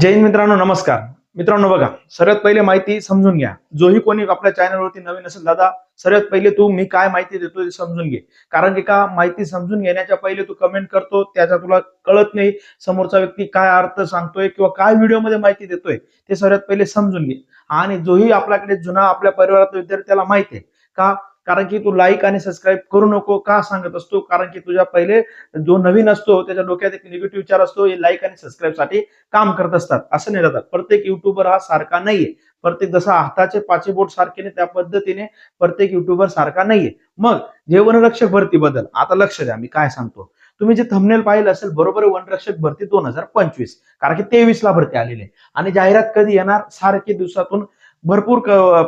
जय हिंद मित्रांनो नमस्कार. मित्रांनो बघा सर्वात पहिले माहिती समजून घ्या. जोही कोणी आपल्या चॅनलवरती नवीन असेल दादा सर्वात पहिले तू मी काय माहिती देतो ते समजून घे. कारण की का माहिती समजून घेण्याच्या पहिले तू कमेंट करतो त्याचा तुला कळत नाही समोरचा व्यक्ती काय अर्थ सांगतोय किंवा काय व्हिडिओमध्ये माहिती देतोय ते सर्वात पहिले समजून घे. आणि जोही आपल्याकडे जुना आपल्या परिवारात विद्यार्थ्याला माहिती आहे का कारण की तू लाईक आणि सबस्क्राईब करू नको का सांगत असतो? कारण की तुझ्या पहिले जो नवीन असतो त्याच्या डोक्यात एक निगेटिव्ह विचार असतो हे लाईक आणि सबस्क्राईबसाठी काम करत असतात. असं नाही जातात प्रत्येक युट्यूबर हा सारखा नाहीये. प्रत्येक जसा हाताचे पाचे बोट सारखे त्या पद्धतीने प्रत्येक युट्यूबर सारखा नाहीये. मग जे वनरक्षक भरती बदल आता लक्ष द्या मी काय सांगतो. तुम्ही जे थंबनेल पाहिलं असेल बरोबर वनरक्षक भरती दोन हजार पंचवीस. कारण की तेवीस ला भरती आलेली आहे. आणि जाहिरात कधी येणार? सारखे दिवसातून भरपूर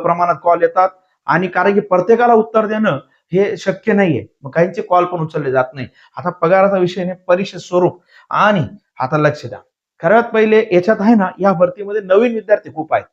प्रमाणात कॉल येतात. आणि कारण की प्रत्येकाला उत्तर देणं हे शक्य नाहीये. मग काहींचे कॉल पण उचलले जात नाही. आता पगाराचा विषय नाही परीक्षे स्वरूप. आणि आता लक्ष द्या. खऱ्यात पहिले याच्यात आहे ना या भरतीमध्ये नवीन विद्यार्थी खूप आहेत.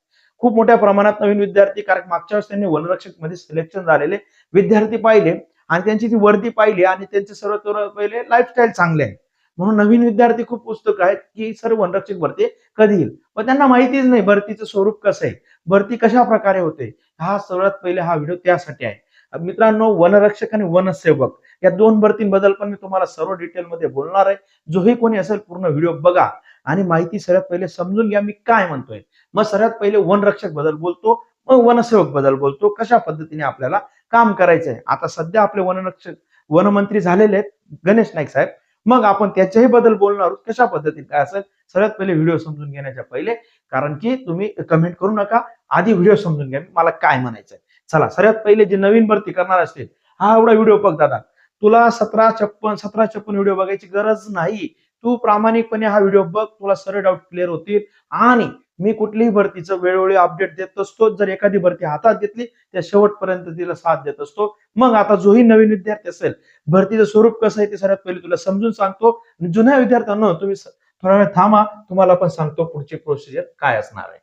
खूप मोठ्या प्रमाणात नवीन विद्यार्थी कारण मागच्या वेळेस त्यांनी वनरक्षकमध्ये सिलेक्शन झालेले विद्यार्थी पाहिले आणि त्यांची ती वर्दी पाहिली आणि त्यांचे सर्व पहिले लाईफस्टाईल चांगले आहे म्हणून नवीन विद्यार्थी खूप पुस्तक आहेत की सर्व वनरक्षक भरती कधी येईल? पण त्यांना माहितीच नाही भरतीचं स्वरूप कसं आहे. भरती कशा प्रकारे होते? हा सर्वात पहिले हा व्हिडिओ त्यासाठी आहे. मित्रांनो वनरक्षक आणि वनसेवक या दोन भरतींबद्दल पण मी तुम्हाला सर्व डिटेलमध्ये बोलणार आहे. जोही कोणी असेल पूर्ण व्हिडिओ बघा. आणि माहिती सर्वात पहिले समजून घ्या मी काय म्हणतोय. मग सर्वात पहिले वनरक्षकबद्दल बोलतो मग वनसेवकबद्दल बोलतो. कशा पद्धतीने आपल्याला काम करायचंय? आता सध्या आपले वनरक्षक वनमंत्री झालेले आहेत गणेश नाईक साहेब. मग आपण त्याच्याही बद्दल बोलणार आहोत. कशा पद्धतीने काय असेल? सगळ्यात पहिले व्हिडिओ समजून घेण्याच्या पहिले. कारण की तुम्ही कमेंट करू नका. आधी व्हिडिओ समजून घ्या. मला काय म्हणायचंय? चला सगळ्यात पहिले जे नवीन भरती करणार असतील हा एवढा व्हिडिओ बघ दादा. तुला सतरा छप्पन सतरा छप्पन व्हिडिओ बघायची गरज नाही. तू प्रामाणिकपणे हा व्हिडिओ बघ. तुला सर्व डाऊट क्लिअर होतील. आणि मी कुठलीही भरतीचं वेळोवेळी अपडेट देत असतो. जर एखादी भरती हातात घेतली त्या शेवटपर्यंत तिला साथ देत असतो. मग आता जोही नवीन विद्यार्थी असेल भरतीचं स्वरूप कसं आहे ते सर्वात पहिले तुला समजून सांगतो. जुन्या विद्यार्थ्यांना तुम्ही थोडा वेळ थांबा तुम्हाला पण सांगतो पुढची प्रोसिजर काय असणार आहे.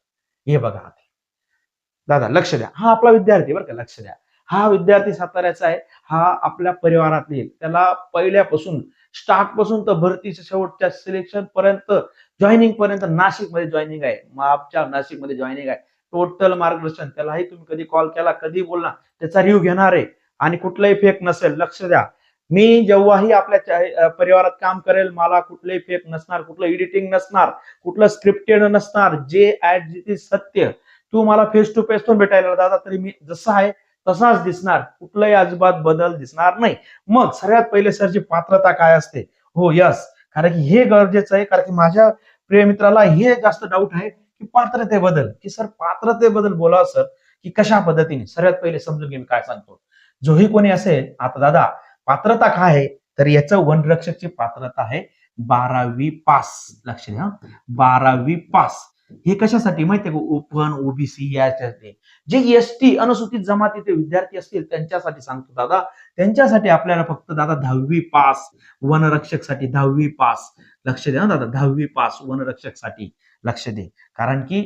हे बघा आधी. दादा लक्ष द्या. हा आपला विद्यार्थी बरं का लक्ष द्या. हा विद्यार्थी साताऱ्याचा आहे हा आपल्या परिवारातील त्याला पहिल्यापासून स्टार्टपासून तर भरतीच्या शेवटच्या सिलेक्शन पर्यंत जॉईनिंग पर्यंत नाशिकमध्ये जॉईनिंग आहे. मापच्या नाशिकमध्ये जॉईनिंग आहे. टोटल मार्गदर्शन त्यालाही तुम्ही कधी कॉल केला कधी बोलला त्याचा रिव्ह्यू घेणार आहे. आणि कुठलाही फेक नसेल लक्ष द्या. मी जेव्हाही आपल्या परिवारात काम करेल मला कुठलंही फेक नसणार कुठलं एडिटिंग नसणार कुठलं स्क्रिप्टेड नसणार जे ऍट जिथे सत्य तू मला फेस टू फेस पण भेटायला दादा तरी मी जसा आहे तसाच दिसणार. कुठलाही अजिबात बदल दिसणार नाही. मग सगळ्यात पहिले सरची पात्रता काय असते? हो यस कारण की हे गरजेचं आहे कारण की माझ्या प्रिय मित्राला हे जास्त डाऊट आहे की पात्रतेबद्दल की सर पात्रतेबद्दल बोला सर की कशा पद्धतीने? सर्वात पहिले समजून घेऊन मी काय सांगतो. जोही कोणी असेल आता दादा पात्रता काय आहे? तर याचं वनरक्षकची पात्रता आहे बारावी पास. लक्ष द्या बारावी पास. हे कशासाठी माहितीये का? ओपन ओबीसी याच्यासाठी. जे एस टी अनुसूचित जमातीचे विद्यार्थी असतील त्यांच्यासाठी सांगतो दादा. त्यांच्यासाठी आपल्याला फक्त दादा दहावी पास. वनरक्षकसाठी दहावी पास. लक्ष द्या ना दादा. दहावी पास वनरक्षकसाठी लक्ष दे कारण की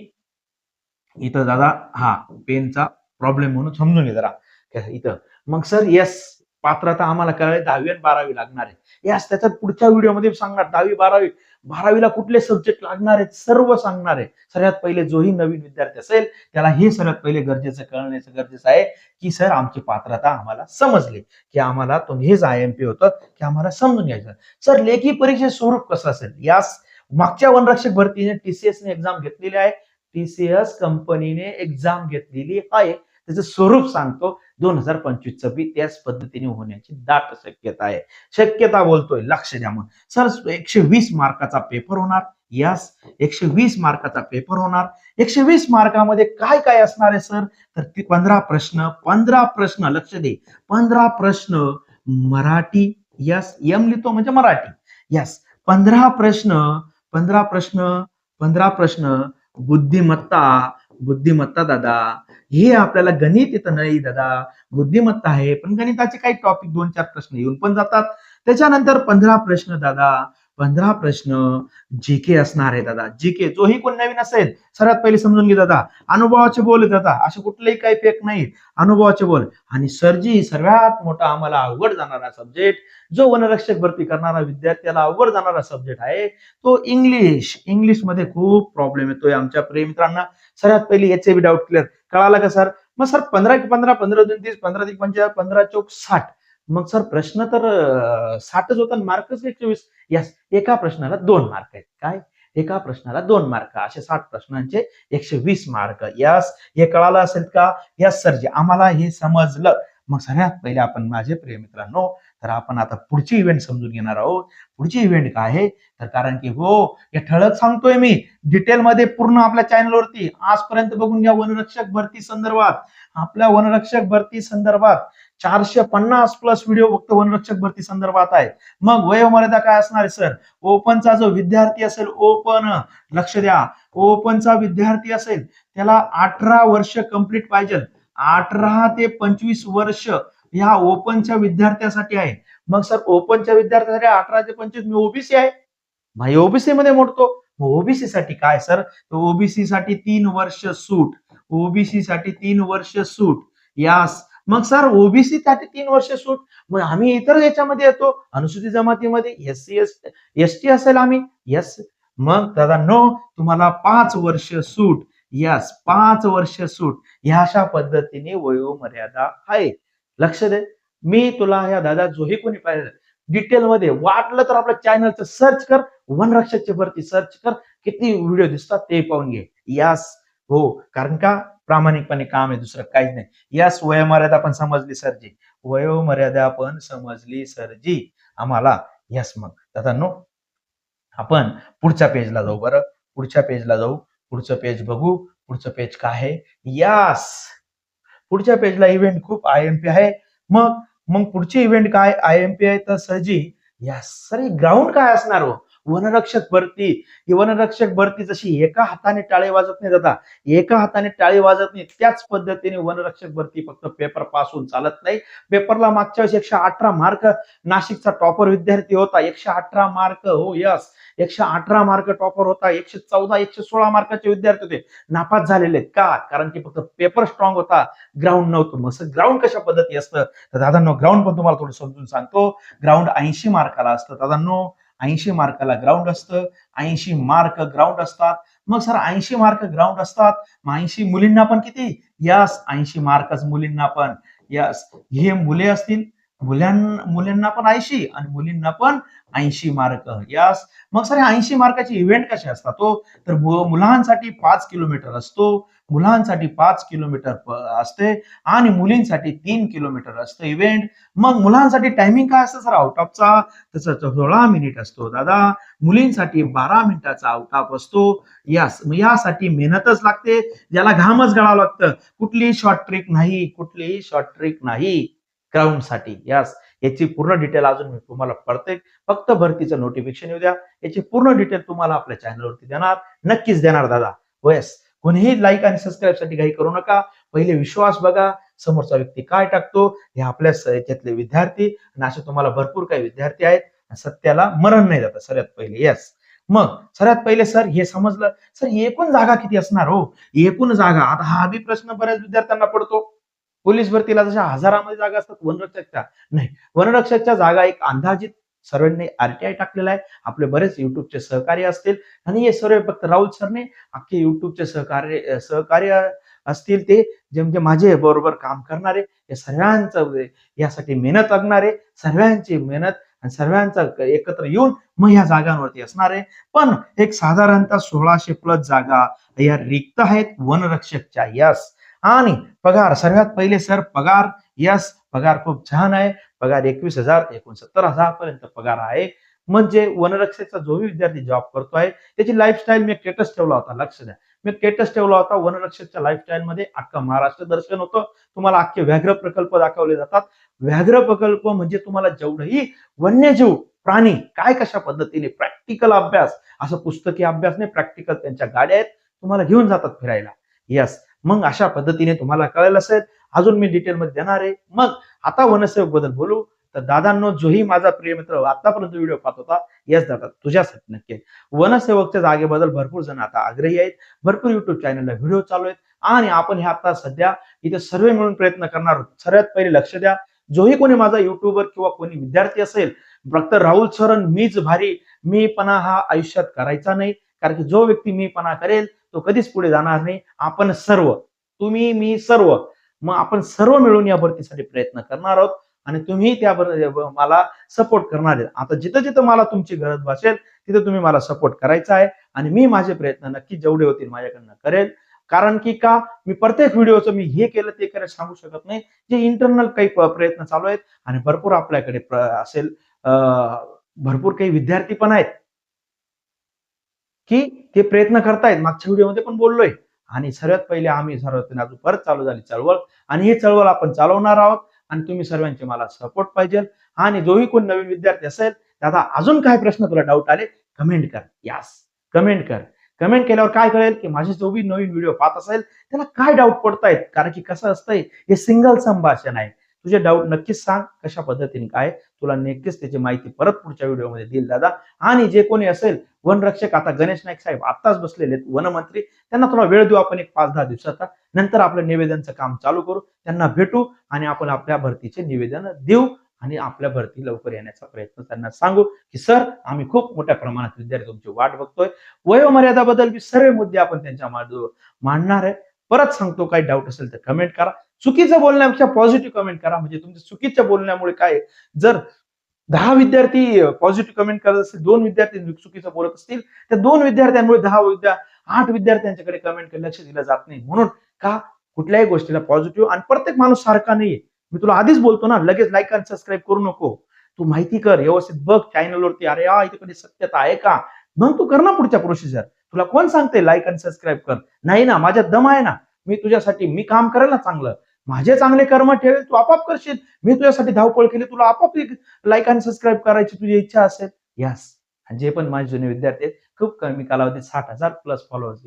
इथं दादा हा पेनचा प्रॉब्लेम म्हणून समजून घे जरा. इथं. मग सर येस पात्रता आम्हाला करायला दहावी आणि बारावी लागणार आहे. यास त्याच्यात पुढच्या व्हिडिओमध्ये सांगणार दहावी बारावी बारावीला कुठले सब्जेक्ट लागणार आहेत सर्व सांगणार आहे. सर्वात पहिले जोही नवीन विद्यार्थी असेल त्याला हे सर्वात पहिले गरजेचं कळण्याचं गरजेचं आहे की सर आमची पात्रता आम्हाला समजली की आम्हाला तो हेच आय एम पी होतं की आम्हाला समजून घ्यायचं. सर लेखी परीक्षे स्वरूप कसं असेल? यास मागच्या वनरक्षक भरतीने टीसीएस ने एक्झाम घेतलेली आहे. टीसीएस कंपनीने एक्झाम घेतलेली आहे. त्याचं स्वरूप सांगतो. दोन हजार पंचवीस बी त्याच पद्धतीने होण्याची दाट शक्यता आहे. शक्यता बोलतोय लक्ष द्या मग. सर एकशे वीस मार्काचा पेपर होणार. यस एकशे वीस मार्काचा पेपर होणार. एकशे वीस मार्कामध्ये काय काय असणार आहे सर? तर ती पंधरा प्रश्न पंधरा प्रश्न लक्ष दे. पंधरा प्रश्न मराठी यस यम लिहितो म्हणजे मराठी. यस पंधरा प्रश्न पंधरा प्रश्न पंधरा प्रश्न बुद्धिमत्ता बुद्धिमत्ता दादा. हे आपल्याला गणित येतं नाही दादा. बुद्धिमत्ता आहे. पण गणिताचे काही टॉपिक दोन चार प्रश्न येऊन पण जातात. त्याच्यानंतर पंधरा प्रश्न दादा. पंधरा प्रश्न जी के असणार आहे दादा. जी के जोही कोण नवीन असेल? सर्वात पहिले समजून घे दादा. अनुभवाचे बोल दादा. असे कुठलेही काही फेक नाही अनुभवाचे बोल. आणि सरजी सर्वात मोठा आम्हाला अवघड जाणारा सब्जेक्ट जो वनरक्षक भरती करणारा विद्यार्थ्याला अवघड जाणारा सब्जेक्ट आहे तो इंग्लिश इंग्लिशमध्ये खूप प्रॉब्लेम येतोय आमच्या प्रिय मित्रांना. सर्वात पहिली याचे बी डाऊट क्लिअर कळाला का सर मग सर पंधरा पंधरा पंधरा दोन तीस पंधरा ते पंचा पंधरा चौक साठ. मग सर प्रश्न तर साठच होता मार्कच एकशे वीस एका प्रश्नाला दोन मार्क आहेत. काय? एका प्रश्नाला दोन मार्क. असे साठ प्रश्नांचे एकशे वीस मार्क. यस हे कळालं असेल का? यस सरजी आम्हाला हे समजलं. मग सगळ्यात पहिले आपण माझे प्रिय मित्रांनो तर आपण आता पुढची इव्हेंट समजून घेणार आहोत. पुढची इव्हेंट काय आहे? तर कारण की हो हे ठळक सांगतोय मी. डिटेलमध्ये पूर्ण आपल्या चॅनलवरती आजपर्यंत बघून घ्या वनरक्षक भरती संदर्भात. आपल्या वनरक्षक भरती संदर्भात. चारशे पन्नास प्लस व्हिडिओ फक्त वनरक्षक भरती संदर्भात आहे. मग वयोमर्यादा काय असणार आहे सर? ओपनचा जो विद्यार्थी असेल ओपन लक्ष द्या. ओपनचा विद्यार्थी असेल त्याला अठरा वर्ष कंप्लीट पाहिजे. अठरा ते पंचवीस वर्ष ह्या ओपनच्या विद्यार्थ्यासाठी आहे. मग सर ओपनच्या विद्यार्थ्यासाठी अठरा ते पंचवीस मी ओबीसी आहे. मग ओबीसी मध्ये मोडतो. ओबीसी साठी काय सर? ओबीसी साठी तीन वर्ष सूट. ओबीसी साठी तीन वर्ष सूट. यास मग सर ओबीसी साठी तीन वर्ष सूट. मग आम्ही इतर याच्यामध्ये येतो. अनुसूचित जमातीमध्ये S C S S T असेल आम्ही. यस मग दादा नो तुम्हाला पाच वर्ष सूट. यस पाच वर्ष सूट. ह्या अशा पद्धतीने वयोमर्यादा आहे. लक्ष दे. मी तुला ह्या दादा जोही कोणी पाहिजे डिटेलमध्ये वाटलं तर आपल्या चॅनलचं सर्च कर. वनरक्षकच्या भरती सर्च कर. किती व्हिडिओ दिसतात ते पाहून घे. यास हो. कारण का? प्रामाणिकपणे काम आहे दुसरं काहीच नाही. यास वयोमर्यादा आपण समजली सरजी. वयोमर्यादा आपण समजली सरजी. आम्हाला यस मग. दादा नो आपण पुढच्या पेजला जाऊ बरं. पुढच्या पेजला जाऊ. पुढचं पेज बघू. पुढचं पेज काय आहे? यास! पुढच्या पेजला इव्हेंट खूप आय एम पी आहे. मग मग पुढचे इव्हेंट काय? आय एम पी आहे तर सरजी यास सर ग्राउंड काय असणार हो? वनरक्षक भरती. ही वनरक्षक भरती जशी एका हाताने टाळे वाजत नाही दादा एका हाताने टाळे वाजत नाही. त्याच पद्धतीने वनरक्षक भरती फक्त पेपरपासून चालत नाही. पेपरला मागच्या वेळेस एकशे अठरा मार्क नाशिकचा टॉपर विद्यार्थी होता. एकशे अठरा मार्क हो यस एकशे अठरा मार्क टॉपर होता. एकशे चौदा एकशे सोळा मार्काचे विद्यार्थी होते. नापास झालेले का? कारण की फक्त पेपर स्ट्रॉंग होता. ग्राउंड नव्हतं. मग ग्राउंड कशा पद्धती असतं? तर दादांनो ग्राउंड पण तुम्हाला थोडं समजून सांगतो. ग्राउंड ऐंशी मार्काला असतं. दादांनो ऐंशी मार्काला ग्राउंड असतं. ऐंशी मार्क ग्राउंड असतात. मग सर ऐंशी मार्क ग्राउंड असतात. मग ऐंशी मुलींना पण किती? यस ऐंशी मार्कच मुलींना पण. यस हे मुले असतील मुलां मुलींना पण ऐंशी आणि मुलींना पण ऐंशी मार्क यास मग सर ऐंशी मार्काचे इव्हेंट कसे असतात तो तर मुलांसाठी पाच किलोमीटर असतो मुलांसाठी पाच किलोमीटर असते आणि मुलींसाठी तीन किलोमीटर असतं इव्हेंट मग मुलांसाठी टायमिंग काय असतं सर आउट ऑफचा त्याचा सोळा मिनिट असतो दादा. मुलींसाठी बारा मिनिटाचा आउट ऑफ असतो. यास यासाठी मेहनतच लागते. ज्याला घामच गळावं लागतं. कुठलीही शॉर्ट ट्रिक नाही कुठलीही शॉर्ट ट्रिक नाही. ग्राउंडसाठी. यास याची पूर्ण डिटेल अजून मी तुम्हाला पडते. फक्त भरतीचं नोटिफिकेशन येऊ द्या. याची पूर्ण डिटेल तुम्हाला आपल्या चॅनलवरती देणार. नक्कीच देणार दादा. वयस कोणीही लाईक आणि सबस्क्राईबसाठी काही करू नका. पहिले विश्वास बघा. समोरचा व्यक्ती काय टाकतो? हे आपल्या याच्यातले विद्यार्थी. आणि असे तुम्हाला भरपूर काही विद्यार्थी आहेत. सत्याला मरण नाही जात सगळ्यात पहिले. येस मग सगळ्यात पहिले सर हे समजलं. सर एकूण जागा किती असणार हो? एकूण जागा. आता हा बी प्रश्न बऱ्याच विद्यार्थ्यांना पडतो. पोलीस भरतीला जशा हजारामध्ये जागा असतात वनरक्षकच्या नाही. वनरक्षकच्या जागा एक अंदाजित सर्वांनी आरटीआय टाकलेला आहे. आपले बरेच युट्यूबचे सहकार्य असतील आणि हे सर्व फक्त राहुल सरने अख्खे युट्यूबचे सहकार्य सहकार्य असतील ते जे म्हणजे माझे बरोबर काम करणारे या सर्वांचं यासाठी मेहनत लागणारे सर्वांची मेहनत आणि सर्वांचा एकत्र येऊन मग या जागांवरती असणार. आहे पण एक साधारणतः सोळाशे प्लस जागा या रिक्त आहेत वनरक्षकच्या यस. आणि पगार सर्वात पहिले सर पगार. यस पगार खूप छान आहे. पगार एकवीस हजार एकोणसत्तर हजार पर्यंत पगार आहे. म्हणजे वनरक्षेचा जो विद्यार्थी जॉब करतोय त्याची लाईफस्टाईल मी स्टेटस ठेवला होता. लक्ष द्या. मी स्टेटस ठेवला होता. वनरक्षकच्या लाईफस्टाईल मध्ये अख्खा महाराष्ट्र दर्शन होतं. तुम्हाला अख्खे व्याघ्र प्रकल्प दाखवले जातात. व्याघ्र प्रकल्प म्हणजे तुम्हाला जेवढंही वन्यजीव प्राणी काय कशा पद्धतीने प्रॅक्टिकल अभ्यास असं पुस्तकी अभ्यास नाही प्रॅक्टिकल त्यांच्या गाड्या आहेत. तुम्हाला घेऊन जातात फिरायला. यस मग अशा पद्धतीने तुम्हाला कळेल असेल. अजून मी डिटेलमध्ये देणार आहे. मग आता वनसेवकबद्दल बोलू. तर दादांनो जोही माझा प्रिय मित्र आतापर्यंत व्हिडिओ पाहत होता. येस दादा तुझ्यासाठी नक्की वनसेवकच्या जागेबद्दल भरपूर जण आता आग्रही आहेत. भरपूर युट्यूब चॅनलला व्हिडिओ चालू आहेत. आणि आपण हे आता सध्या इथे सर्व मिळून प्रयत्न करणार आहोत. सर्वात पहिले लक्ष द्या. जोही कोणी माझा युट्यूबर किंवा कोणी विद्यार्थी असेल फक्त राहुल सरण मीच भारी. मीपणा हा आयुष्यात करायचा नाही. कारण की जो व्यक्ती मीपणा करेल तो कधीच पुढे जाणार नाही. आपण सर्व तुम्ही मी सर्व मग आपण सर्व मिळून या भरतीसाठी प्रयत्न करणार आहोत आणि तुम्ही त्या भर- मला सपोर्ट करणार आहेत. आता जिथं जिथं मला तुमची गरज भासेल तिथं तुम्ही मला सपोर्ट करायचा आहे आणि मी माझे प्रयत्न नक्की जेवढे होतील माझ्याकडनं करेल. कारण की का मी प्रत्येक व्हिडिओचं मी हे केलं ते केलं सांगू शकत नाही. जे इंटरनल काही प्रयत्न चालू आहेत आणि भरपूर आपल्याकडे असेल भरपूर काही विद्यार्थी पण आहेत. की ते प्रयत्न करतायत. मागच्या व्हिडिओमध्ये पण बोललोय. आणि सर्वात पहिले आम्ही सर्वात अजून परत चालू झाली चळवळ. आणि ही चळवळ आपण चालवणार आहोत. आणि तुम्ही सर्वांचे मला सपोर्ट पाहिजे. आणि जोही कोण नवीन विद्यार्थी असेल त्याचा अजून काय प्रश्न तुला डाऊट आले? कमेंट कर. यास कमेंट कर. कमेंट केल्यावर काय कळेल? की माझे जो बी नवीन व्हिडिओ पाहत असेल त्याला काय डाऊट पडतायत? कारण की कसं असतंय हे सिंगल संभाषण आहे. तुझे डाऊट नक्कीच सांग कशा पद्धतीने काय तुला नक्कीच त्याची माहिती परत पुढच्या व्हिडिओमध्ये देईल दादा. आणि जे कोणी असेल वनरक्षक आता गणेश नाईक साहेब आत्ताच बसलेले आहेत वनमंत्री त्यांना थोडा वेळ देऊ आपण एक पाच दहा दिवसाचा. नंतर आपलं निवेदनचं काम चालू करू त्यांना भेटू आणि आपण आपल्या भरतीचे निवेदन देऊ आणि आपल्या भरती लवकर येण्याचा प्रयत्न त्यांना सांगू की सर आम्ही खूप मोठ्या प्रमाणात विद्यार्थी तुमची वाट बघतोय. वयोमर्यादाबद्दल बी सर्व मुद्दे आपण त्यांच्या मांडणार आहे. परत सांगतो काही डाऊट असेल तर कमेंट करा. चुकीचं बोलण्यापेक्षा पॉझिटिव्ह कमेंट करा. म्हणजे तुमच्या चुकीच्या बोलण्यामुळे काय जर दहा विद्यार्थी पॉझिटिव्ह कमेंट करत असतील दोन विद्यार्थी चुकीचं बोलत असतील त्या दोन विद्यार्थ्यांमुळे दहा विद्या आठ विद्यार्थ्यांच्याकडे कमेंट लक्ष दिलं जात नाही. म्हणून का कुठल्याही गोष्टीला पॉझिटिव्ह आणि प्रत्येक माणूस सारखा नाहीये. मी तुला आधीच बोलतो ना लगेच लाईक आणि सबस्क्राईब करू नको. तू माहिती कर व्यवस्थित बघ चॅनलवरती अरे या इथे कधी सत्यता आहे का? मग तू कर ना पुढच्या प्रोसिजर तुला कोण सांगते लाईक आणि सबस्क्राईब कर? नाही ना माझ्या दम आहे ना. मी तुझ्यासाठी मी काम करेल ना चांगलं. माझे चांगले कर्म ठेवेल तू आपाप करशील. मी तुझ्यासाठी धावपळ केली तुला आपाप लाईक आणि सबस्क्राईब करायची तुझी इच्छा असेल. यस आणि जे पण माझे जुने विद्यार्थी आहेत खूप कमी कालावधीत साठ हजार प्लस फॉलोअर्स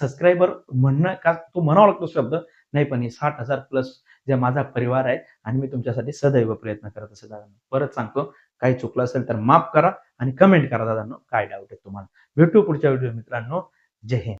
सबस्क्रायबर म्हणणं का तू म्हणावा लागतो शब्द? नाही पण हे साठ हजार प्लस जे माझा परिवार आहे आणि मी तुमच्यासाठी सदैव प्रयत्न करत असे दादा परत सांगतो काही चुकलं असेल तर माफ करा आणि कमेंट करा दादांनो. काय डाऊट आहे तुम्हाला? भेटू पुढच्या व्हिडिओ मित्रांनो. जय हिंद.